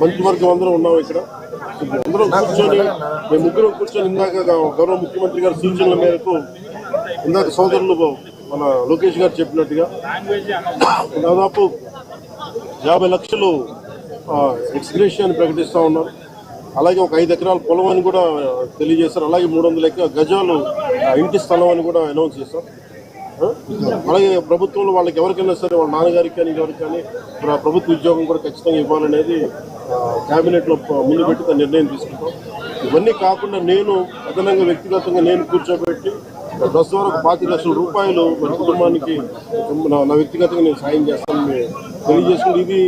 మంత్రివర్గం అందరం ఉన్నాం ఇక్కడ. అందరం కూర్చొని మేము ముగ్గురం కూర్చొని ఇందాక గౌరవ ముఖ్యమంత్రి గారి సూచనల మేరకు ఇందాక సోదరులు మన లోకేష్ గారు చెప్పినట్టుగా దాదాపు యాభై లక్షలు ఎక్స్గ్రేషన్ ప్రకటిస్తూ ఉన్నారు. అలాగే ఒక ఐదు ఎకరాల పొలం అని కూడా తెలియజేశారు. అలాగే మూడు వందల గజాలు ఇంటి స్థలం అని కూడా అనౌన్స్ చేశారు? అలాగే ప్రభుత్వంలో వాళ్ళకి ఎవరికైనా సరే వాళ్ళ నాన్నగారికి కానీ ఎవరికి కానీ ప్రభుత్వ ఉద్యోగం కూడా ఖచ్చితంగా ఇవ్వాలనేది క్యాబినెట్లో ముందు పెట్టి నిర్ణయం తీసుకుంటాం. ఇవన్నీ కాకుండా నేను అదనంగా వ్యక్తిగతంగా నేను కూర్చోబెట్టి బస్ వరకు పాతి లక్షల రూపాయలు మన కుటుంబానికి నా- నా వ్యక్తిగతంగా నేను సాయం చేస్తానని తెలియజేసుకుని ఇది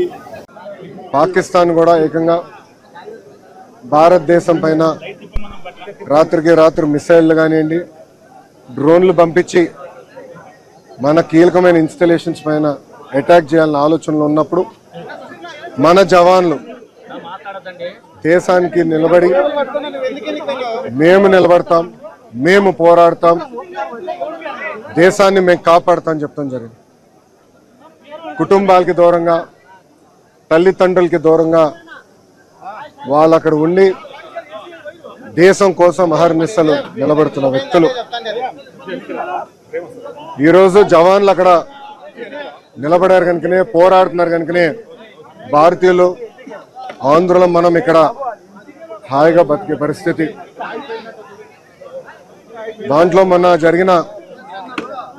పాకిస్తాన్ కూడా ఏకంగా భారతదేశం పైన రాత్రికి రాత్రి మిసైళ్ళు కానివ్వండి డ్రోన్లు పంపించి మన కీలకమైన ఇన్స్టలేషన్స్ పైన అటాక్ చేయాలన్న ఆలోచనలు ఉన్నప్పుడు మన జవాన్లు దేశానికి నిలబడి మేము నిలబడతాం మేము పోరాడతాం దేశాన్ని మేము కాపాడతాం చెప్తాం జరిగింది. కుటుంబాలకి దూరంగా తల్లిదండ్రులకి దూరంగా వాళ్ళు అక్కడ ఉండి దేశం కోసం అహర్నిశలు నిలబడుతున్న వ్యక్తులు. ఈరోజు జవాన్లు అక్కడ నిలబడారు కనుకనే పోరాడుతున్నారు కనుకనే భారతీయులు ఆంధ్రులం మనం ఇక్కడ హాయిగా బతికే పరిస్థితి. దాంట్లో మొన్న జరిగిన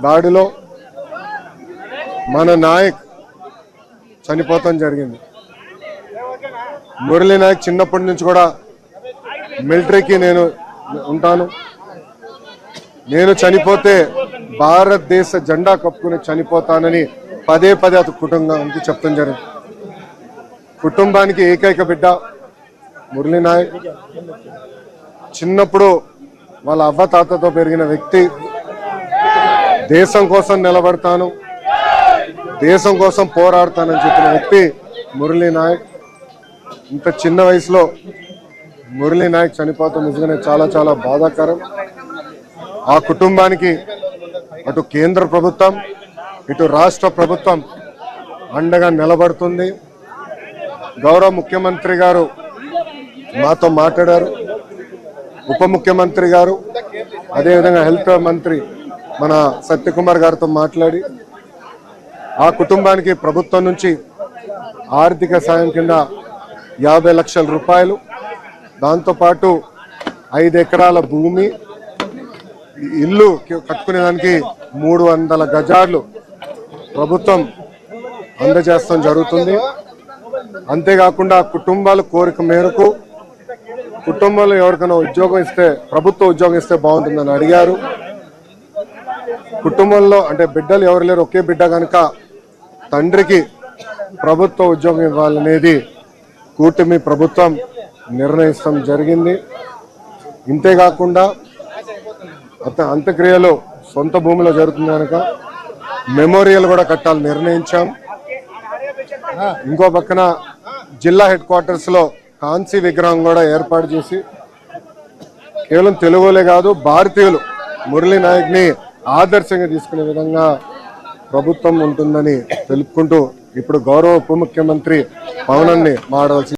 దాడిలో మన నాయక్ చనిపోతాం జరిగింది. మురళీ నాయక్ చిన్నప్పటి నుంచి కూడా మిలిటరీకి నేను ఉంటాను. నేను చనిపోతే భారతదేశ జెండా కప్పుకుని చనిపోతానని పదే పదే అతని కుటుంబానికి చెప్తాం జరిగింది. కుటుంబానికి ఏకైక బిడ్డ మురళీనాయక్ చిన్నప్పుడు వాళ్ళ అవ్వ తాతతో పెరిగిన వ్యక్తి. దేశం కోసం నిలబడతాను. దేశం కోసం పోరాడతానని చెప్పిన వ్యక్తి మురళీనాయక్ ఇంత చిన్న వయసులో మురళీ నాయక్ చనిపోవటం నిజంగానే చాలా చాలా బాధాకరం. ఆ కుటుంబానికి అటు కేంద్ర ప్రభుత్వం ఇటు రాష్ట్ర ప్రభుత్వం అండగా నిలబడుతుంది. గౌరవ ముఖ్యమంత్రి గారు మాతో మాట్లాడారు. ఉప ముఖ్యమంత్రి గారు అదేవిధంగా హెల్త్ మంత్రి మన సత్యకుమార్ గారితో మాట్లాడి ఆ కుటుంబానికి ప్రభుత్వం నుంచి ఆర్థిక సాయం కింద యాభై లక్షల రూపాయలు దాంతోపాటు ఐదు ఎకరాల భూమి ఇల్లు కట్టుకునేదానికి మూడు వందల గజాలు ప్రభుత్వం అందజేస్తాం జరుగుతుంది. అంతేకాకుండా కుటుంబాల కోరిక మేరకు కుటుంబంలో ఎవరికైనా ఉద్యోగం ఇస్తే ప్రభుత్వ ఉద్యోగం ఇస్తే బాగుంటుందని అడిగారు. కుటుంబంలో అంటే బిడ్డలు ఎవరు లేరు ఒకే బిడ్డ కనుక తండ్రికి ప్రభుత్వ ఉద్యోగం ఇవ్వాలనేది కూటమి ప్రభుత్వం నిర్ణయిస్తాం జరిగింది. ఇంతేకాకుండా అత అంత్యక్రియలు సొంత భూమిలో జరుగుతుంది కనుక మెమోరియల్ కూడా కట్టాలని నిర్ణయించాం. ఇంకో పక్కన జిల్లా హెడ్ క్వార్టర్స్లో కాంసీ విగ్రహం కూడా ఏర్పాటు చేసి కేవలం తెలుగులే కాదు భారతీయులు మురళీ నాయక్ని ఆదర్శంగా తీసుకునే విధంగా ప్రభుత్వం ఉంటుందని తెలుపుకుంటూ ఇప్పుడు గౌరవ ఉప ముఖ్యమంత్రి పవనాన్ని మాడవలసి